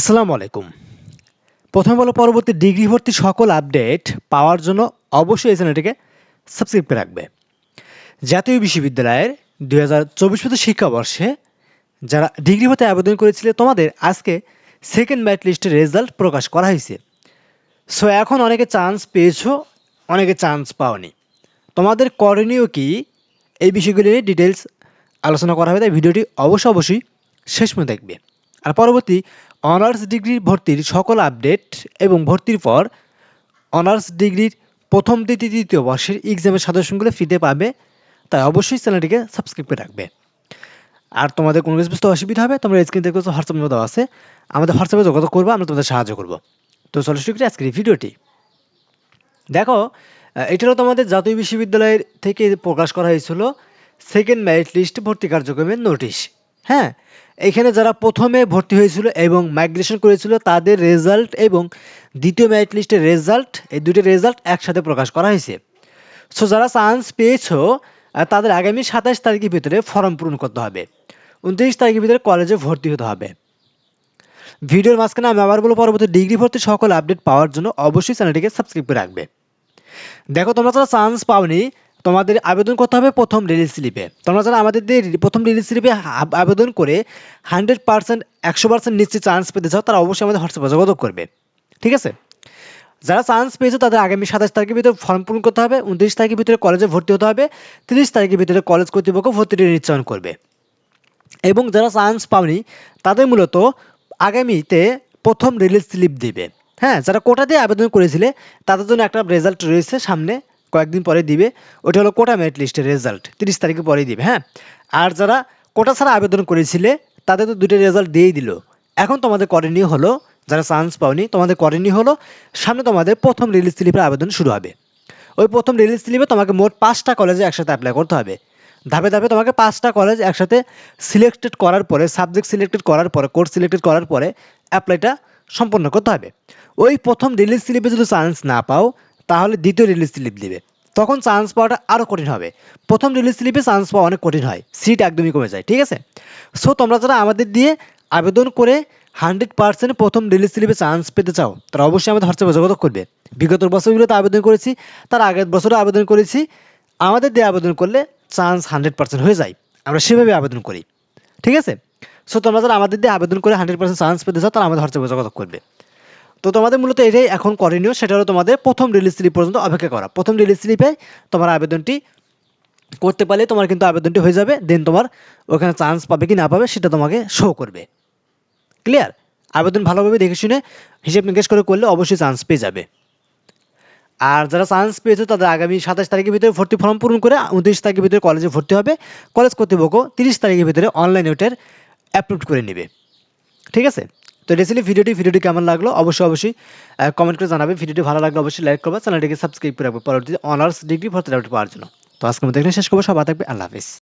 আসসালামু আলাইকুম। প্রথম বলো, পরবর্তী ডিগ্রি ভর্তি সকল আপডেট পাওয়ার জন্য অবশ্যই এই চ্যানেলটিকে সাবস্ক্রাইব করে রাখবে। জাতীয় বিশ্ববিদ্যালয়ের দুই হাজার চব্বিশ পঁচিশ শিক্ষাবর্ষে যারা ডিগ্রি ভর্তি আবেদন করেছিলে, তোমাদের আজকে সেকেন্ড ম্যাট লিস্টের রেজাল্ট প্রকাশ করা হয়েছে। সো এখন অনেকে চান্স পেয়েছ, অনেকে চান্স পাওনি। তোমাদের করণীয় কি? এই বিষয়গুলি নিয়ে ডিটেলস আলোচনা করা হবে, তাই ভিডিওটি অবশ্যই অবশ্যই শেষ পর্যন্ত দেখবে। আর পরবর্তী অনার্স ডিগ্রি ভর্তির সকল আপডেট এবং ভর্তির পর অনার্স ডিগ্রির প্রথম দ্বিতীয় তৃতীয় বর্ষের এক্সামের সাজেশনগুলো ফ্রিতে পাবে। তাই অবশ্যই চ্যানেলটিকে সাবস্ক্রাইব করে রাখবে। আর তোমাদের কোনো কিছু বুঝতে অসুবিধা হবে তোমরা স্ক্রিন দেখতে হোয়াটসঅ্যাপ নম্বর দেওয়া আছে। আমাদের হোয়াটসঅ্যাপে যোগাযোগ করব আমরা তোমাদের সাহায্য করব। তো চলো শুরু করি আজকের ভিডিওটি দেখো আহ, এটা হলো তোমাদের জাতীয় বিশ্ববিদ্যালয়ের থেকে প্রকাশ করা হয়েছিল সেকেন্ড মেরিট লিস্ট ভর্তি কার্যক্রমের নোটিশ হ্যাঁ এখানে যারা প্রথমে ভর্তি হয়েছিল এবং মাইগ্রেশন করেছিল, তাদের রেজাল্ট এবং দ্বিতীয় মেরিট লিস্টের রেজাল্ট এই দুটি রেজাল্ট একসাথে প্রকাশ করা হয়েছে। সো যারা চান্স পেয়েছ তাদের আগামী সাতাশ তারিখের ভিতরে ফর্ম পূরণ করতে হবে। উনত্রিশ তারিখের ভিতরে কলেজে ভর্তি হতে হবে। ভিডিওর মাঝখানে আমি আবার বলব পরবর্তী ডিগ্রি ভর্তি সকল আপডেট পাওয়ার জন্য অবশ্যই চ্যানেলটিকে সাবস্ক্রাইব করে রাখবে। দেখো, তোমরা যারা চান্স পাওনি তোমাদের আবেদন করতে হবে প্রথম রিলিজ স্লিপে তোমরা যারা আমাদের প্রথম রিলিজ স্লিপে আবেদন করে হান্ড্রেড পার্সেন্ট একশো পার্সেন্ট নিশ্চয়ই চান্স পেতে চাও, তারা অবশ্যই আমাদের হোয়াটসঅ্যাপে যোগাযোগ করবে। ঠিক আছে? যারা চান্স পেয়েছে, তাদের আগামী সাতাশ তারিখের ভিতরে ফর্ম পূরণ করতে হবে, উনত্রিশ তারিখের ভিতরে কলেজে ভর্তি হতে হবে, তিরিশ তারিখের ভিতরে কলেজ কর্তৃপক্ষ ভর্তিটি নিশ্চয়ন করবে। এবং যারা চান্স পাওনি, তাদের মূলত আগামীতে প্রথম রিলিজ স্লিপ দিবে। হ্যাঁ যারা কোটা দিয়ে আবেদন করেছিলে, তাদের জন্য একটা রেজাল্ট রয়েছে সামনে। কয়েকদিন পরে দিবে। ওটা হলো কোটা মেরিট লিস্টের রেজাল্ট তিরিশ তারিখে পরে দিবে হ্যাঁ? আর যারা কোটা ছাড়া আবেদন করেছিলে, তাদের তো দুটো রেজাল্ট দিয়েই দিল। এখন তোমাদের করণীয় হলো, যারা চান্স পাওনি, তোমাদের করণীয় হলো, সামনে তোমাদের প্রথম রিলিজ স্লিপের আবেদন শুরু হবে। ওই প্রথম রিলিজ স্লিপে তোমাকে মোট পাঁচটা কলেজে একসাথে অ্যাপ্লাই করতে হবে। ধাপে ধাপে তোমাকে পাঁচটা কলেজ একসাথে সিলেক্টেড করার পরে সাবজেক্ট সিলেক্টেড করার পরে কোর্স সিলেক্টেড করার পরে অ্যাপ্লাইটা সম্পন্ন করতে হবে। ওই প্রথম রিলিজ স্লিপে যদি চান্স না পাও তাহলে দ্বিতীয় রিলিজ স্লিপ দিবে। তখন চান্স পাওয়াটা আরও কঠিন হবে। প্রথম রিলিজ স্লিপে চান্স পাওয়া অনেক কঠিন হয়। সিট একদমই কমে যায়, ঠিক আছে? সো তোমরা যারা আমাদের দিয়ে আবেদন করে হান্ড্রেড পার্সেন্ট প্রথম রিলিজ স্লিপে চান্স পেতে চাও, তারা অবশ্যই আমাদের হোয়াটসঅ্যাপে যোগাযোগ করবে। বিগত বছরগুলোতে আবেদন করেছি, তার আগের বছরও আবেদন করেছি। আমাদের দিয়ে আবেদন করলে চান্স হান্ড্রেড পার্সেন্ট হয়ে যায়। আমরা সেভাবে আবেদন করি, ঠিক আছে? সো তোমরা যারা আমাদের দিয়ে আবেদন করে হান্ড্রেড পার্সেন্ট চান্স পেতে চাও, তারা আমাদের হোয়াটসঅ্যাপে যোগাযোগ করবে। তো তোমাদের মূলত এটাই এখন করণীয়, সেটা হলো তোমাদের প্রথম রিলিজ স্লিপ পর্যন্ত অপেক্ষা করা। প্রথম রিলিজ স্লিপে তোমার আবেদনটি করতে পারলে তোমার কিন্তু আবেদনটি হয়ে যাবে দেন তোমার ওখানে চান্স পাবে কি না পাবে সেটা তোমাকে শো করবে। ক্লিয়ার আবেদন ভালোভাবে দেখে শুনে হিসেব নিকেশ করে করলে অবশ্যই চান্স পেয়ে যাবে। আর যারা চান্স পেয়েছে তাদের আগামী সাতাশ তারিখের ভিতরে ভর্তি ফর্ম পূরণ করে উনত্রিশ তারিখের ভিতরে কলেজে ভর্তি হবে। কলেজ কর্তৃপক্ষ তিরিশ তারিখের ভিতরে অনলাইনে ওটার অ্যাপ্রুভ করে নেবে। ঠিক আছে? তো ছিল ভিডিওটি। ভিডিওটি কেমন লাগল? অবশ্যই অবশ্যই কমেন্ট করে জানাবে। ভিডিওটি ভালো লাগলে অবশ্যই লাইক করবে। চ্যানেলটিকে সাবস্ক্রাইব করে রাখবে। পরবর্তী অনার্স ডিগ্রি ভর্তি পাওয়ার জন্য। তো আজকে মধ্যে শেষ করব। সবাই থাকবে। আল্লাহ হাফিজ।